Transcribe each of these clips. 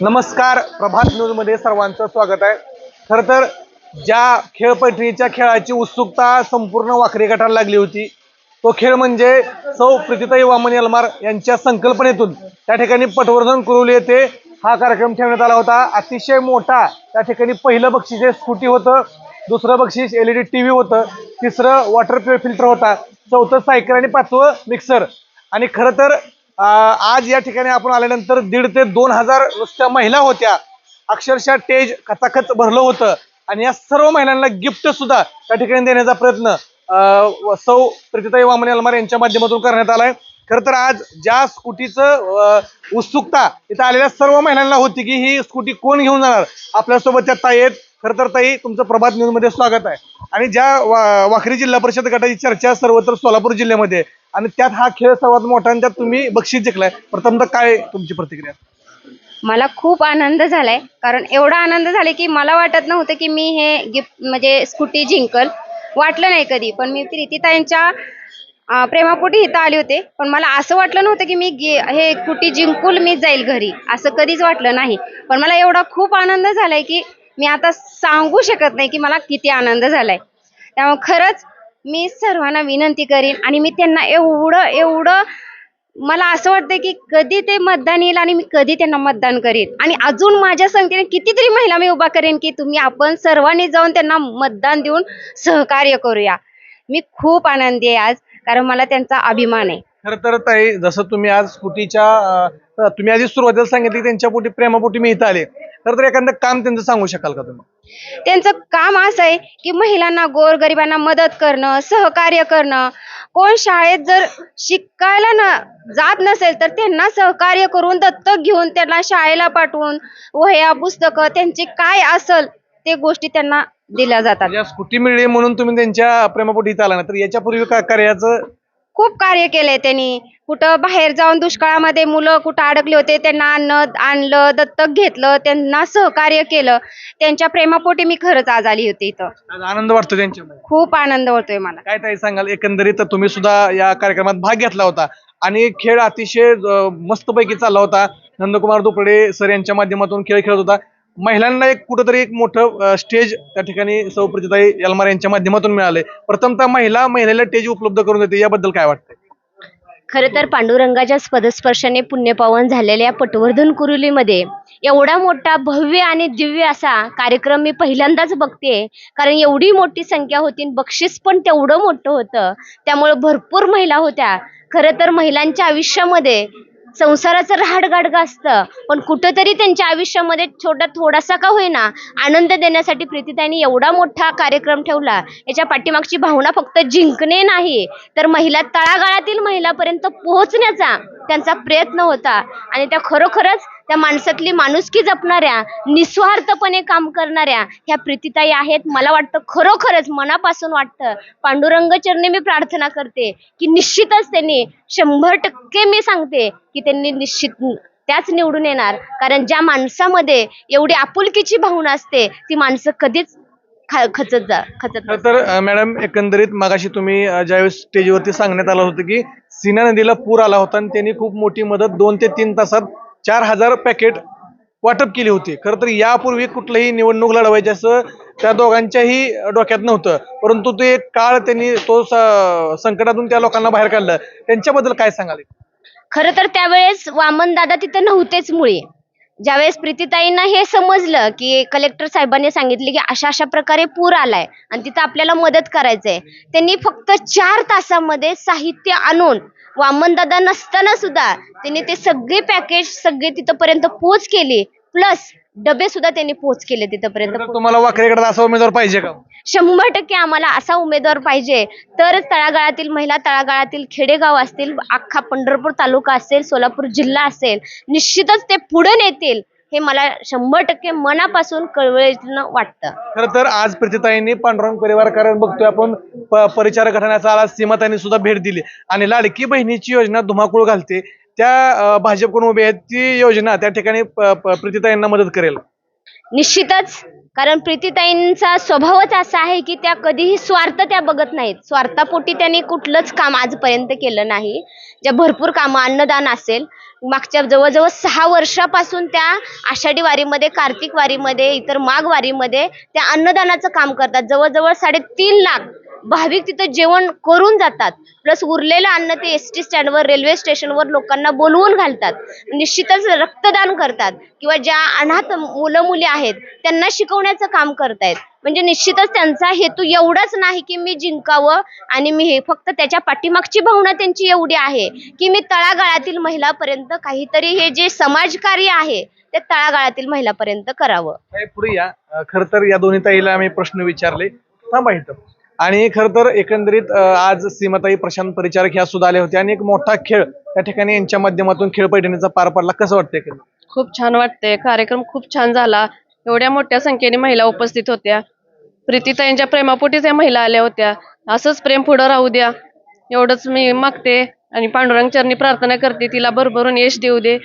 नमस्कार प्रभात न्यूजमध्ये सर्वांचं स्वागत आहे. खर तर ज्या खेळपैठणीच्या खेळाची उत्सुकता संपूर्ण वाखरे गटाला लागली होती तो खेळ म्हणजे सौ प्रीतीताई वामन यलमार यांच्या संकल्पनेतून त्या ठिकाणी पटवर्धन कुरुली येथे हा कार्यक्रम ठेवण्यात आला होता. अतिशय मोठा त्या ठिकाणी पहिलं बक्षीस हे स्कूटी होतं दुसरं बक्षीस एलईडी टीव्ही होतं तिसरं वॉटर फिल्टर होता चौथं सायकल आणि पाचवं मिक्सर आणि खरं तर आज या ठिकाणी आपण आल्यानंतर दीड ते दोन हजार नुसत्या महिला होत्या. अक्षरशः टेज खचाखच भरलं होतं. आणि या सर्व महिलांना गिफ्ट सुद्धा त्या ठिकाणी देण्याचा प्रयत्न व- सौ प्रतिताई वामन अलमार यांच्या माध्यमातून करण्यात आलाय. खरं तर आज ज्या स्कूटीचं उत्सुकता इथं आलेल्या सर्व महिलांना होती की ही स्कूटी कोण घेऊन जाणार? आपल्यासोबत त्या ताई आहेत. खरं तर ताई तुमचं प्रभात न्यूजमध्ये स्वागत आहे. आणि ज्या वा- वाखरी जिल्हा परिषद गटाची चर्चा सर्वत्र सोलापूर जिल्ह्यामध्ये. आणि त्यात हा खेळ सर्वात मोठा आणि त्यात तुम्ही बक्षीस जिंकलाय. प्रथमतः काय तुमची प्रतिक्रिया? मला खूप आनंद झालाय. कारण एवढा आनंद झालाय की मला वाटत नव्हतं की मी हे गिफ्ट म्हणजे स्कूटी जिंकल. वाटलं नाही कधी. पण मी प्रीतीताईंच्या प्रेमापोटी इथं आले होते. पण मला असं वाटलं नव्हतं की मी गे- हे स्कूटी जिंकून मी जाईल घरी. असं कधीच वाटलं नाही. पण मला एवढा खूप आनंद झालाय की मी आता सांगू शकत नाही की मला किती आनंद झालाय. त्यामुळे खरंच मी सर्वांना विनंती करीन आणि मी त्यांना एवढं एवढं मला असं वाटतं की कधी ते मतदान येईल आणि मी कधी त्यांना मतदान करीन. आणि अजून माझ्या संगतीने कितीतरी महिला मी उभा करेन की तुम्ही आपण सर्वांनी जाऊन त्यांना मतदान देऊन सहकार्य करूया. मी खूप आनंदी आहे आज कारण मला त्यांचा अभिमान आहे. खरं तर ताई जसं तुम्ही आज स्कुटीच्या तुम्ही आधी सुरुवातीला सांगितलं की त्यांच्या पोटी प्रेमापोटी मी इथं आले. खरं तर एखादं काम त्यांचं सांगू शकाल का तुम्ही? त्यांचं काम असं आहे की महिलांना गोरगरिबांना मदत करणं सहकार्य करणं. कोण शाळेत जर शिकायला न जात नसेल तर त्यांना सहकार्य करून दत्तक घेऊन त्यांना शाळेला पाठवून वह्या पुस्तकं त्यांचे काय असल ते गोष्टी त्यांना दिल्या जातात. या स्कूटी मिळली म्हणून तुम्ही त्यांच्या प्रेमापोटी इथं आला ना तर याच्यापूर्वी का कार्याचं खूप कार्य केलंय त्यांनी. कुठं बाहेर जाऊन दुष्काळामध्ये मुलं कुठं अडकले होते त्यांना आणलं आणलं दत्तक घेतलं त्यांना सहकार्य केलं. त्यांच्या प्रेमापोटी मी खरंच आज आली होती इथं. आज आनंद वाटतो त्यांच्यामध्ये खूप आनंद होतोय मला. काय ताई सांगाल एकंदरीत तुम्ही सुद्धा या कार्यक्रमात भाग घेतला होता. आणि खेळ अतिशय अं, मस्तपैकी चालला होता. नंदकुमार दुपडे सर यांच्या माध्यमातून खेळ खेळत होता. महिलांना एक कुठंतरी एक मोठं स्टेज त्या ठिकाणी सौप्रजिताई यलमार यांच्या माध्यमातून मिळाले प्रथमतः महिला महिलेला स्टेज उपलब्ध करून देते याबद्दल काय वाटतं खर तर पांडुरंगाच्या पदस्पर्शाने पुण्यपावन झालेल्या पटवर्धन कुरुलीमध्ये एवढा मोठा भव्य आणि दिव्य असा कार्यक्रम मी पहिल्यांदाच बघते. कारण एवढी मोठी संख्या होती आणि बक्षीस पण तेवढं मोठं होतं. त्यामुळे भरपूर महिला होत्या. खरं तर महिलांच्या आयुष्यामध्ये संसाराचं रहाडगाडगं असतं. पण कुठंतरी त्यांच्या आयुष्यामध्ये छोटा थोडासा का होईना आनंद देण्यासाठी प्रीतीताईंनी एवढा मोठा कार्यक्रम ठेवला. याच्या पाठीमागची भावना फक्त जिंकणे नाही तर महिला तळागाळातील महिलापर्यंत पोहोचण्याचा त्यांचा प्रयत्न होता. आणि त्या खरोखरच त्या माणसातली माणुसकी जपणाऱ्या निस्वार्थपणे काम करणाऱ्या ह्या प्रीतीताई आहेत. मला वाटतं खरोखरच मनापासून वाटतं पांडुरंग चरणी मी प्रार्थना करते की निश्चितच त्यांनी शंभर टक्के मी सांगते की त्यांनी निश्चित त्याच निवडून येणार. कारण ज्या माणसामध्ये एवढी आपुलकीची भावना असते ती माणसं कधीच ख- खचत जा खचत तर अं, मॅडम एकंदरीत मागाशी तुम्ही अं, ज्यावेळेस स्टेजवरती सांगण्यात आलं होतं की सीना नदीला पूर आला होता आणि त्यांनी खूप मोठी मदत दोन ते तीन तासात चार हजार पॅकेट वाटप केली होती. खरं तर यापूर्वी कुठलंही निवडणूक लढवायची असं त्या दोघांच्याही डोक्यात नव्हतं. परंतु ते एक काळ त्यांनी तो स- संकटातून त्या लोकांना बाहेर काढलं. त्यांच्याबद्दल काय सांगाल? खरं तर त्यावेळेस वामन दादा तिथं नव्हतेच मुळी. ज्यावेळेस प्रीतीताईंना हे समजलं की कलेक्टर साहेबांनी सांगितले की अशा अशा प्रकारे पूर आलाय आणि तिथं आपल्याला मदत करायचंय त्यांनी फक्त चार तासामध्ये साहित्य आणून वामनदादा नसताना सुद्धा त्यांनी ते सगळे पॅकेज सगळे तिथपर्यंत पोच केली. प्लस डबे सुद्धा त्यांनी पोच केले तिथपर्यंत तर तुम्हाला वाकरेकडे असा उमेदवार पाहिजे का? शंभर टक्के आम्हाला असा उमेदवार पाहिजे. तरच तळागाळातील महिला तळागाळातील खेडेगाव असतील अख्खा पंढरपूर तालुका असेल सोलापूर जिल्हा असेल निश्चितच ते पुढे नेतील हे मला शंभर टक्के मनापासून कळवळीनं वाटतं. खरं तर आज प्रीतीताईंनी पांडुरंग परिवार कारण बघतोय आपण प- परिचारक घटनाचा आज सीमाताईंनी सुद्धा भेट दिली. आणि लाडकी बहिणीची योजना धुमाकूळ घालते. त्या भाजपकडून उभी आहेत ती योजना त्या ठिकाणी प्रीतीताईंना मदत करेल. निश्चितच. कारण प्रीतीताईंचा स्वभावच असा आहे की त्या कधीही स्वार्थ त्या बघत नाहीत. स्वार्थापोटी त्यांनी कुठलंच काम आजपर्यंत केलं नाही. ज्या भरपूर कामं अन्नदान असेल मागच्या जवळजवळ सहा वर्षापासून त्या आषाढी वारीमध्ये कार्तिक वारीमध्ये इतर माघ वारीमध्ये त्या अन्नदानाचं काम करतात. जवळजवळ साडेतीन लाख भाविक तिथं जेवण करून जातात. प्लस उरलेलं अन्न ते एस टी स्टँडवर रेल्वे स्टेशनवर लोकांना बोलवून घालतात. निश्चितच रक्तदान करतात किंवा ज्या अनाथ मुलं मुली आहेत त्यांना शिकवण्याचं काम करतायत. म्हणजे निश्चितच त्यांचा हेतू एवढाच नाही की मी जिंकावं आणि मी हे फक्त त्याच्या पाठीमागची भावना त्यांची एवढी आहे की मी तळागाळातील महिलापर्यंत काहीतरी हे जे समाजकार्य आहे ते तळागाळातील महिलापर्यंत करावं. पुढे या? खर तर या दोन्ही ताईला आम्ही प्रश्न विचारले. थांबा इथं. आणि खर तर एकंदरीत आज सीमाताई प्रशांत परिचारक ह्या सुद्धा आल्या होत्या. आणि एक मोठा खेळ त्या ठिकाणी यांच्या माध्यमातून खेळ पैठणीचा पार पडला. कसं वाटतंय? खूप छान वाटते कार्यक्रम खूप छान झाला. एवढ्या मोठ्या संख्येने महिला उपस्थित होत्या. प्रीतीताईंच्या प्रेमापोटीच या महिला आल्या होत्या. असंच प्रेम पुढं राहू द्या. एवढंच मी मागते आणि पांडुरंग चरणी प्रार्थना करते. तिला भरभरून यश देऊ दे.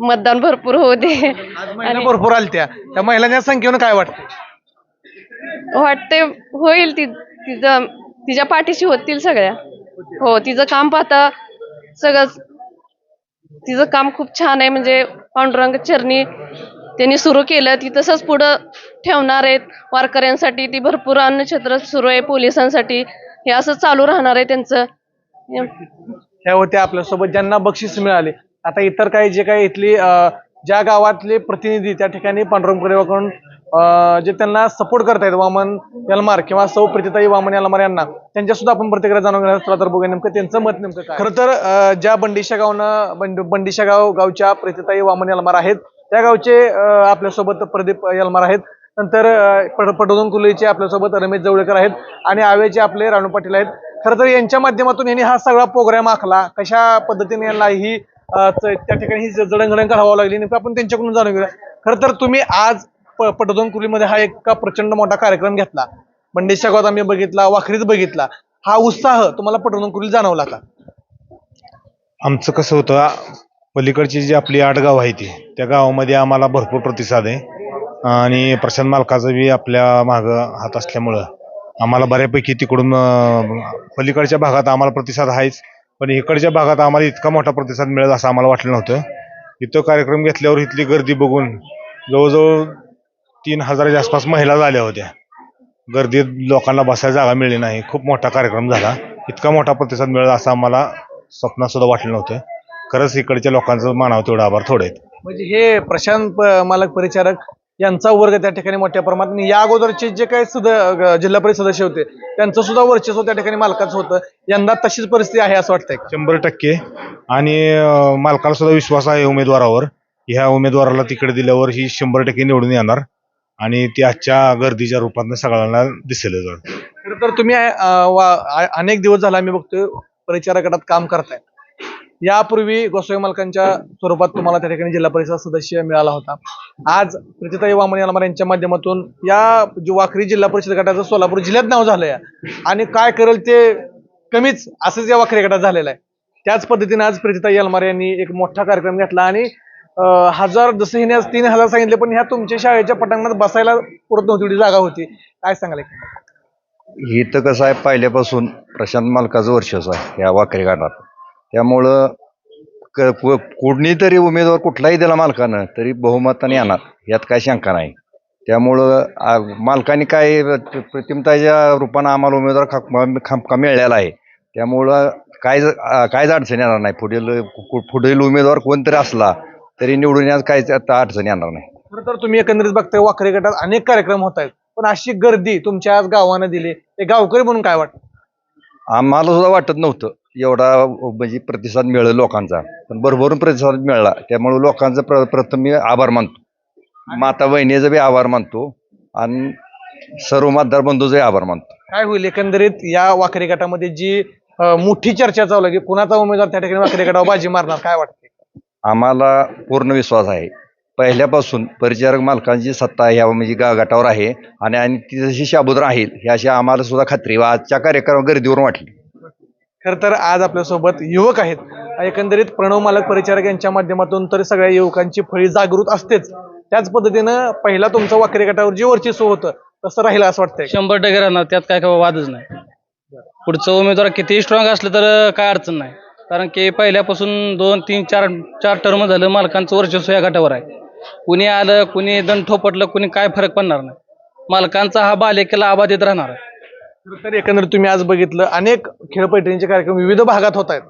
मतदान भरपूर होऊ दे. भरपूर आलत्या. त्या महिलांच्या संख्येनं काय वाटतं वाटते होईल ती. तिचं तिच्या पाठीशी होतील सगळ्या. हो तिचं काम पाहता सगळंच तिचं काम खूप छान आहे. म्हणजे पांडुरंग चरणी त्यांनी सुरू केलं ती तसंच पुढं ठेवणार आहेत. वारकऱ्यांसाठी ती भरपूर अन्नछत्र सुरू आहे पोलिसांसाठी. हे असं चालू राहणार आहे त्यांचं. ह्या होत्या आपल्यासोबत ज्यांना बक्षीस मिळाले. आता इतर काही जे काही इथली अं, ज्या गावातले प्रतिनिधी त्या ठिकाणी पांडुरंग परिवाराकडून जे त्यांना सपोर्ट करतायत वामन यलमार किंवा सौ प्रतिताई वामन यलमार यांना त्यांच्या सुद्धा आपण प्रतिक्रिया जाणून घेणार चला तर बघूया नेमकं त्यांचं मत नेमकं काय खरं तर ज्या बंडिशा गावनं बंडिशा गाव गावच्या प्रतिताई वामन यलमार आहेत त्या गावचे आपल्यासोबत प्रदीप यलमार आहेत. नंतर पटोदन कुलेचे आपल्यासोबत रमेश जवळेकर आहेत आणि आवेचे आपले राणू पाटील आहेत. खरं तर यांच्या माध्यमातून यांनी हा सगळा प्रोग्राम आखला. कशा पद्धतीने यांना ही त्या ठिकाणी ही जडणघडण करावं लागली नेमकं आपण त्यांच्याकडून जाणून घेऊया. खरं तर तुम्ही आज पटोदन कुर्लीमध्ये हा एक प्रचंड मोठा कार्यक्रम घेतला. बंडेशा गावात आम्ही बघितला वाखरीत बघितला. हा उत्साह तुम्हाला पटोदन कुर्ली जाणवला का? आमचं कसं होतं पलीकडची जी आपली आठ गाव आहे ती त्या गावामध्ये आम्हाला भरपूर प्रतिसाद आहे. आणि प्रशांत मालकाचा बी आपल्या मागं हात असल्यामुळं आम्हाला बऱ्यापैकी तिकडून पलीकडच्या भागात आम्हाला प्रतिसाद आहेच. पण इकडच्या भागात आम्हाला इतका मोठा प्रतिसाद मिळेल असं आम्हाला वाटलं नव्हतं. इथं कार्यक्रम घेतल्यावर इथली गर्दी बघून जवळजवळ तीन हजाराच्या आसपास महिला झाल्या होत्या. गर्दीत लोकांना बसायला जागा मिळली नाही. खूप मोठा कार्यक्रम झाला. इतका मोठा प्रतिसाद मिळेल असं आम्हाला स्वप्नात सुद्धा वाटलं नव्हतं. खरंच इकडच्या लोकांचं मानावं तेवढं आभार थोडे आहेत. म्हणजे हे प्रशांत प- मालक परिचारक यांचा वर्ग त्या ठिकाणी मोठ्या प्रमाणात आणि या अगोदरचे जे काही सद जिल्हा परिषद सदस्य होते त्यांचं सुद्धा वर्चस्व त्या ठिकाणी मालकाचं होतं. यंदा तशीच परिस्थिती आहे असं वाटतंय शंभर टक्के. आणि मालकाला सुद्धा विश्वास आहे उमेदवारावर. ह्या उमेदवाराला तिकडे दिल्यावर ही शंभर टक्के निवडून येणार. आणि ती आजच्या गर्दीच्या रूपात सगळ्यांना दिसेल खरं तर तुम्ही अं, वा- आ- अनेक दिवस झाला आम्ही बघतोय परिचारा गटात काम करताय यापूर्वी गोसावी मालकांच्या स्वरूपात तुम्हाला त्या ठिकाणी जिल्हा परिषद सदस्य मिळाला होता. आज प्रीतीताई वामन अलमार यांच्या माध्यमातून या जी वाखरी जिल्हा परिषद गटाचं सोलापूर जिल्ह्यात नाव झालंय. आणि काय करेल ते कमीच असंच या वाखरी गटात झालेलं आहे. त्याच पद्धतीने आज प्रीतीताई अलमार यांनी एक मोठा कार्यक्रम घेतला आणि हजार जसं हिने आज तीन हजार सांगितले पण ह्या तुमच्या शाळेच्या पटांगणात बसायला पुरत नव्हती जागा होती. काय सांगाल ही तर कसं आहे पहिल्यापासून प्रशांत मालकाचं वर्चस्व आहे या वाकरी घाटात त्यामुळं क- कुणी तरी उमेदवार कुठलाही दिला मालकानं तरी बहुमताने येणार यात काय शंका नाही. त्यामुळं मालकाने काय प्रतिमताच्या रूपानं आम्हाला उमेदवार खा- मिळालेला आहे. त्यामुळं काय कायच अडचण येणार नाही. पुढील कु- पुढील उमेदवार कोणतरी असला तरी निवडून येण्यास काहीच आता अडचण येणार नाही. खरं तर तुम्ही एकंदरीत बघताय वाखरे गटात अनेक कार्यक्रम होत आहेत. पण अशी गर्दी तुमच्या आज गावानं दिली ते गावकरी म्हणून काय वाटतं? आम्हाला सुद्धा वाटत नव्हतं. एवढा म्हणजे प्रतिसाद मिळेल लोकांचा. पण भरभरून प्रतिसाद मिळाला. त्यामुळे लोकांचा प्र प्रथम मी आभार मानतो. माता बहिणीचा बी आभार मानतो. आणि सर्व मतदार बंधूचाही आभार मानतो. काय होईल एकंदरीत या वाखरी गटामध्ये जी अं, मोठी चर्चा चालू आहे की कुणाचा उमेदवार त्या ठिकाणी वाखरी गटावर बाजी मारणार काय वाटते? आम्हाला पूर्ण विश्वास आहे. पहिल्यापासून परिचारक मालकांची सत्ता ह्या म्हणजे गा गटावर आहे आणि आणि ती जशी शाबूत राहील ही अशी आम्हाला सुद्धा खात्री व आजच्या कार्यक्रम गर्दीवरून वाटली. खरं तर आज आपल्यासोबत युवक आहेत. एकंदरीत प्रणव मालक परिचारक यांच्या माध्यमातून तर सगळ्या युवकांची फळी जागृत असतेच. त्याच पद्धतीनं पहिला तुमचं वाकरी गटावर जे वर्चस्व होतं तसं राहिलं असं वाटतंय. शंभर टक्के राहणार. त्यात काय काय वादच नाही. पुढचं उमेदवार कितीही स्ट्रॉंग असलं तर काय अडचण नाही. कारण की पहिल्यापासून दोन तीन चार चार टर्म झालं मालकांचं वर्चस्व या गटावर आहे. कुणी आलं कुणी दंड ठोपटलं कुणी काय फरक पडणार नाही. मालकांचा हा बालेकिल्ला आबादित राहणार आहे. तर एकंदरीत तुम्ही आज बघितलं अनेक खेळपैठणीचे कार्यक्रम विविध भागात होत आहेत.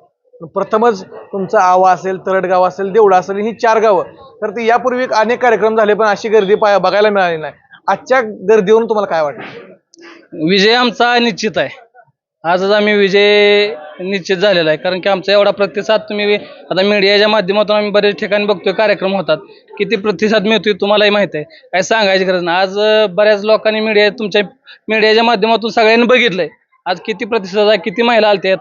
प्रथमच तुमचं आवा असेल तरडगाव असेल देवळा असेल ही चार गावं. तर ते यापूर्वी अनेक कार्यक्रम झाले पण अशी गर्दी पाय- बघायला मिळाली नाही. आजच्या गर्दीवरून तुम्हाला काय वाटतं? विजय आमचा निश्चित आहे. आजच आम्ही विजय निश्चित झालेला आहे. कारण की आमचा एवढा प्रतिसाद तुम्ही आता मीडियाच्या माध्यमातून आम्ही बरेच ठिकाणी बघतोय कार्यक्रम होतात. किती प्रतिसाद मिळतोय तुम्हालाही माहीत आहे. काय सांगायची गरज नाही. आज बऱ्याच लोकांनी मीडिया तुमच्या मीडियाच्या माध्यमातून सगळ्यांनी बघितलंय. आज किती प्रतिसाद आहे किती महिला आलत्यात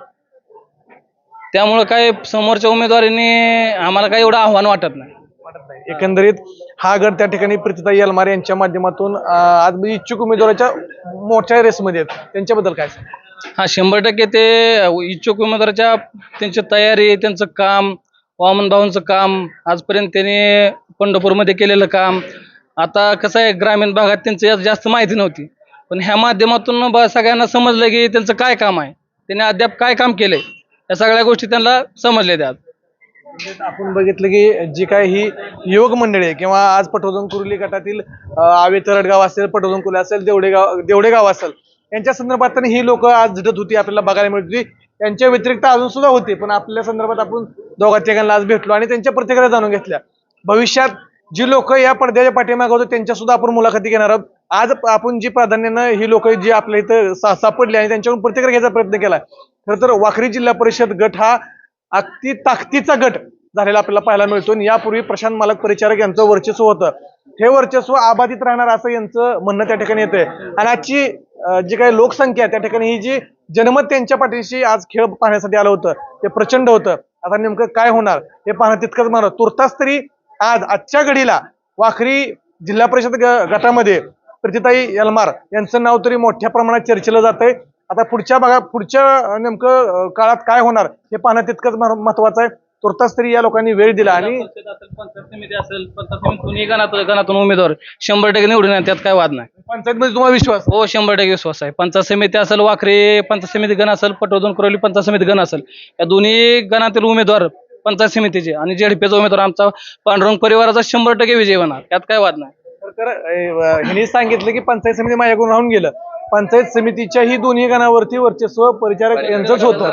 त्यामुळं काय समोरच्या उमेदवारीने आम्हाला काही एवढं आव्हान वाटत नाही. एकंदरीत हा गड त्या ठिकाणी प्रीतीता यलमारे यांच्या माध्यमातून आज इच्छुक उमेदवाराच्या मोठ्या रेसमध्ये आहेत. त्यांच्याबद्दल काय सांगाल? हा शंभर टक्के ते इच्छुक उमेदवाराच्या त्यांची तयारी त्यांचं काम वामन भाऊंचं काम आजपर्यंत त्यांनी पंढरपूरमध्ये केलेलं काम. आता कसं आहे ग्रामीण भागात त्यांचं यात जास्त माहिती नव्हती. पण ह्या माध्यमातून सगळ्यांना समजलं की त्यांचं काय काम आहे. त्यांनी अद्याप काय काम केलंय? या सगळ्या गोष्टी त्यांना समजल्या त्यात आपण बघितलं की जी काय ही युवक मंडळी आहे किंवा आज पटोदन कुर्ली गटातील आवे तरडगाव असेल पटोदन कुर्ली असेल देवडेगाव देवडेगाव असेल यांच्या संदर्भात ही लोक आज झटत होती आपल्याला बघायला मिळत होती त्यांच्या व्यतिरिक्त अजून सुद्धा होती. पण आपल्या संदर्भात आपण दोघा तिघांना आज भेटलो आणि त्यांच्या प्रतिक्रिया जाणून घेतल्या. भविष्यात जी लोक या पडद्याच्या पाठीमागे होते त्यांच्या सुद्धा आपण मुलाखती घेणार आहोत. आज आपण जी प्राधान्यानं ही लोक जी आपल्या इथं सा- सापडली आणि त्यांच्याकडून प्रतिक्रिया घ्यायचा प्रयत्न केला खरं तर वाखरी जिल्हा परिषद गट हा अगदी ताकदीचा गट झालेला आपल्याला पाहायला मिळतो आणि यापूर्वी प्रशांत मालक परिचारक यांचं वर्चस्व होतं. हे वर्चस्व अबाधित राहणार असं यांचं म्हणणं त्या ठिकाणी येतंय. आणि आजची जी काही लोकसंख्या आहे त्या ठिकाणी ही जी जनमत त्यांच्या पाठीशी आज खेळ पाहण्यासाठी आलं होतं ते प्रचंड होतं. आता नेमकं काय होणार? हे पाहणं तितकंच मानव. तुर्तास तरी आज आजच्या घडीला वाखरी जिल्हा परिषद ग- गटामध्ये प्रतिताई यलमार यांचं नाव तरी मोठ्या प्रमाणात चर्चेलं जातंय. आता पुढच्या भागात पुढच्या नेमकं काळात काय होणार हे पाहणं तितकंच महत्वाचं आहे. तुर्तास तरी या लोकांनी वेळ दिला आणि पंचायत पंचायत पंचायत कुणी गणात गणातून उमेदवार शंभर टक्के निवडून येणार, त्यात काय वाद नाही. पंचायतमध्ये तुम्हाला विश्वास हो शंभर टक्के विश्वास आहे. पंचायत समिती असेल वाखरे पंचायत समिती गण असेल पटवर्धन कुरवली पंचायत समिती गण असेल या दोन्ही गणातील उमेदवार पंचायत समितीचे आणि जेडपीचा उमेदवार आमचा पांडुरंग परिवाराचा शंभर टक्के विजय होणार. त्यात काय वाद नाही. तर अं, ह्यांनी सांगितलं की पंचायत समिती माझ्याकडून राहून गेलं. पंचायत समितीच्या ही दोन्ही गणावरती वर्चस्व परिचारक यांचंच होतं.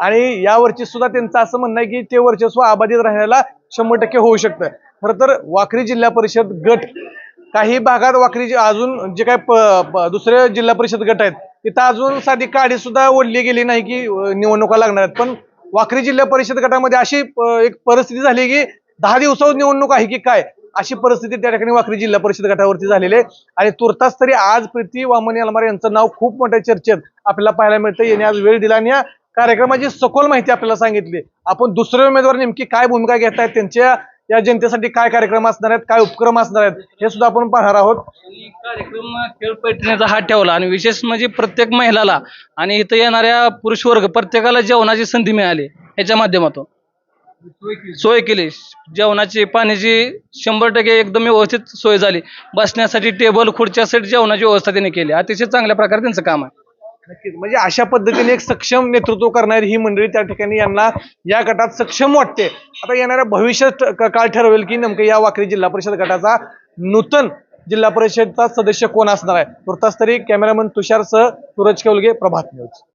आणि या वर्षी सुद्धा त्यांचं असं म्हणणं आहे की ते वर्चस्व अबाधित राहण्याला शंभर टक्के होऊ शकतं. खरं तर वाखरी जिल्हा परिषद गट काही भागात वाखरी अजून जे काय दुसरे जिल्हा परिषद गट आहेत तिथं अजून साधी काडी सुद्धा ओढली गेली नाही की निवडणुका लागणार आहेत. पण वाखरी जिल्हा परिषद गटामध्ये अशी एक परिस्थिती झाली की दहा दिवसावर निवडणूक आहे की काय? अशी परिस्थिती त्या ठिकाणी वाकरी जिल्हा परिषद गटावरती झालेली आहे. आणि तुर्तास तरी आज प्रीती वामन अलमारे यांचं नाव खूप मोठ्या चर्चेत आपल्याला पाहायला मिळतं. याने आज वेळ दिला आणि या कार्यक्रमाची सखोल माहिती आपल्याला सांगितली. आपण दुसरे उमेदवार नेमकी काय भूमिका घेत आहेत त्यांच्या या जनतेसाठी काय कार्यक्रम असणार आहेत काय उपक्रम असणार आहेत हे सुद्धा आपण पाहणार आहोत. कार्यक्रम खेळ हात ठेवला आणि विशेष म्हणजे प्रत्येक महिलाला आणि इथं येणाऱ्या पुरुष वर्ग प्रत्येकाला जेवणाची संधी मिळाली याच्या माध्यमातून. सोय केली. जेवणाची पाण्याची शंभर टक्के एकदम व्यवस्थित सोय झाली. बसण्यासाठी टेबल खुर्च्यासाठी जेवणाची व्यवस्था त्यांनी केली. अतिशय चांगल्या प्रकारे त्यांचं काम आहे. नक्कीच. म्हणजे अशा पद्धतीने एक सक्षम नेतृत्व करणारी ही मंडळी त्या ठिकाणी यांना या गटात सक्षम वाटते. आता येणाऱ्या भविष्यात काळ ठरवेल की नेमकं या वाकरी जिल्हा परिषद गटाचा नूतन जिल्हा परिषदचा सदस्य कोण असणार आहे? तुर्तास तरी कॅमेरामन तुषारसह सूरज केवलगे प्रभात न्यूज.